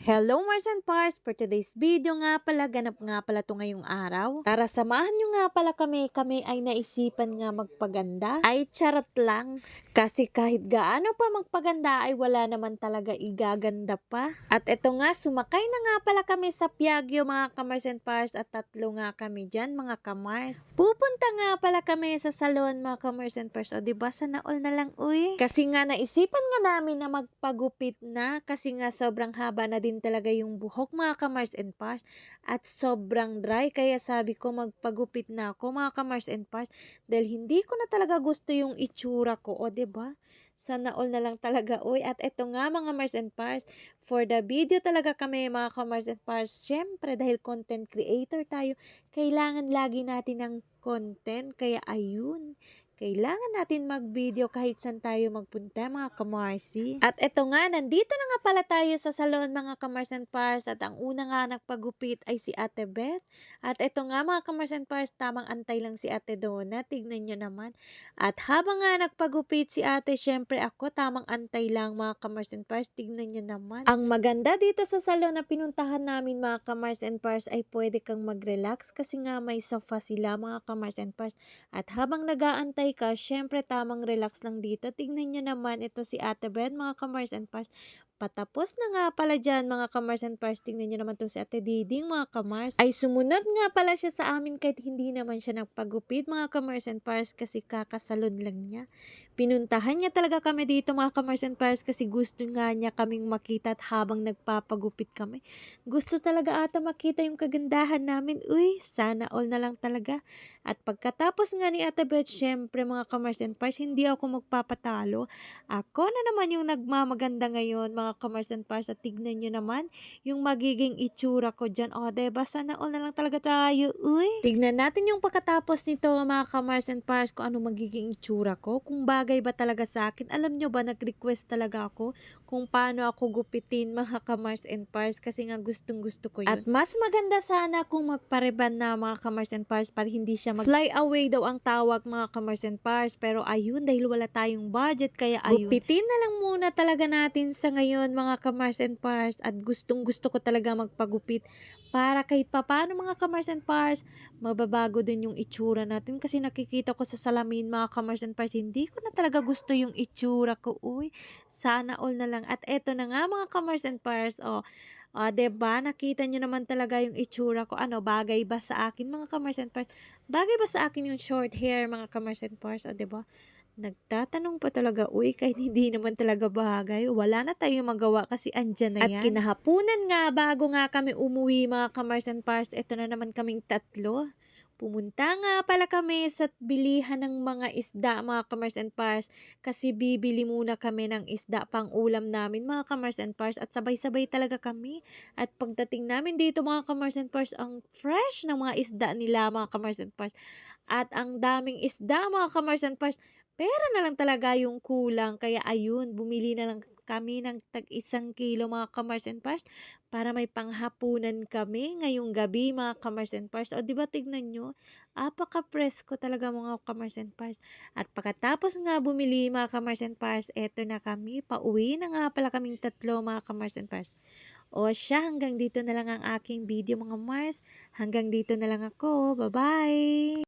Hello Mars and Pars! For today's video nga pala, ganap nga pala to ngayong araw. Tara samahan nyo nga pala kami, kami ay naisipan nga magpaganda. Ay charot lang, kasi kahit gaano pa magpaganda ay wala naman talaga igaganda pa. At eto nga, sumakay na nga pala kami sa Piaggio mga Kamars and Pars at tatlo nga kami dyan mga Kamars. Pupunta nga pala kami sa salon mga Kamars and Pars. O diba, sana all na lang uy. Kasi nga naisipan nga namin na magpagupit na kasi nga sobrang haba na din talaga yung buhok mga Kamars and Pars at sobrang dry. Kaya sabi ko magpagupit na ako mga Kamars and Pars dahil hindi ko na talaga gusto yung itsura ko. O ba? Sana all na lang talaga. Oy at eto nga mga Mars and Pars for the video talaga kami mga Kamars and Pars. Syempre dahil content creator tayo kailangan lagi natin ng content. Kaya ayun kailangan natin mag-video kahit saan tayo magpunta mga kamarsi. At eto nga, nandito na nga pala tayo sa salon mga kamars and pars at ang una nga nagpagupit ay si Ate Beth. At eto nga mga kamars and pars, tamang antay lang si Ate Donna, tignan nyo naman. At habang nga nagpagupit si Ate, syempre ako tamang antay lang mga kamars and pars, tignan nyo naman. Ang maganda dito sa salon na pinuntahan namin mga kamars and pars ay pwede kang mag-relax kasi nga may sofa sila mga kamars and pars. At habang nagaantay ka, syempre tamang relax lang dito. Tingnan nyo naman ito si Ate Beth, mga kamars and pars. Patapos na nga pala dyan mga kamars and pars. Tingnan nyo naman to si Ate Diding mga kamars. Ay sumunod nga pala siya sa amin kahit hindi naman siya nagpagupit mga kamars and pars kasi kakasalon lang niya. Pinuntahan niya talaga kami dito mga kamars and pars kasi gusto nga niya kaming makita at habang nagpapagupit kami. Gusto talaga ata makita yung kagandahan namin. Uy, sana all na lang talaga. At pagkatapos nga ni Ate Beth, syempre mga kamars and pars, hindi ako magpapatalo. Ako na naman yung nagmamaganda ngayon mga kamars and pars at tignan nyo naman yung magiging itsura ko dyan. O, diba? Sana all na lang talaga tayo. Uy! Tignan natin yung pagkatapos nito mga kamars and pars kung ano magiging itsura ko. Kung bagay ba talaga sa akin. Alam nyo ba, nag-request talaga ako kung paano ako gupitin mga kamars and pars kasi nga gustong gusto ko yun. At mas maganda sana kung magpareban na mga kamars and pars para hindi siya mag fly away daw ang tawag mga kamars and pars. Pero ayun, dahil wala tayong budget kaya ayun. Gupitin na lang muna talaga natin sa ngayon mga kamars and pars at gustong gusto ko talaga magpagupit para kahit papano mga kamars and pars, mababago din yung itsura natin kasi nakikita ko sa salamin mga kamars and pars, hindi ko na talaga gusto yung itsura ko. Uy, sana all na lang. At eto na nga mga kamars and pars, oh, Ah, 'di ba? Nakita niyo naman talaga yung itsura ko. Ano, bagay ba sa akin mga kamars and pars? Bagay ba sa akin yung short hair mga kamars and pars? O, 'di ba? Nagtatanong pa talaga, uy, kahit hindi naman talaga bagay, wala na tayong magawa kasi andyan na yan. At kinahapunan nga, bago nga kami umuwi mga kamars and pars, eto na naman kaming tatlo. Pumunta nga pala kami sa bilihan ng mga isda mga kamars and pars kasi bibili muna kami ng isda pang ulam namin mga kamars and pars at sabay-sabay talaga kami. At pagdating namin dito mga kamars and pars, ang fresh ng mga isda nila mga kamars and pars. At ang daming isda mga kamars and pars, pera na lang talaga yung kulang kaya ayun, bumili na lang kami ng tag isang kilo mga kamars and pars para may panghapunan kami ngayong gabi mga kamars and pars. O di ba tignan nyo, apaka-presko talaga mga kamars and pars. At pagkatapos nga bumili mga kamars and pars, eto na kami, pauwi na nga pala kaming tatlo mga kamars and pars. O siya, hanggang dito na lang ang aking video mga Mars. Hanggang dito na lang ako. Bye-bye!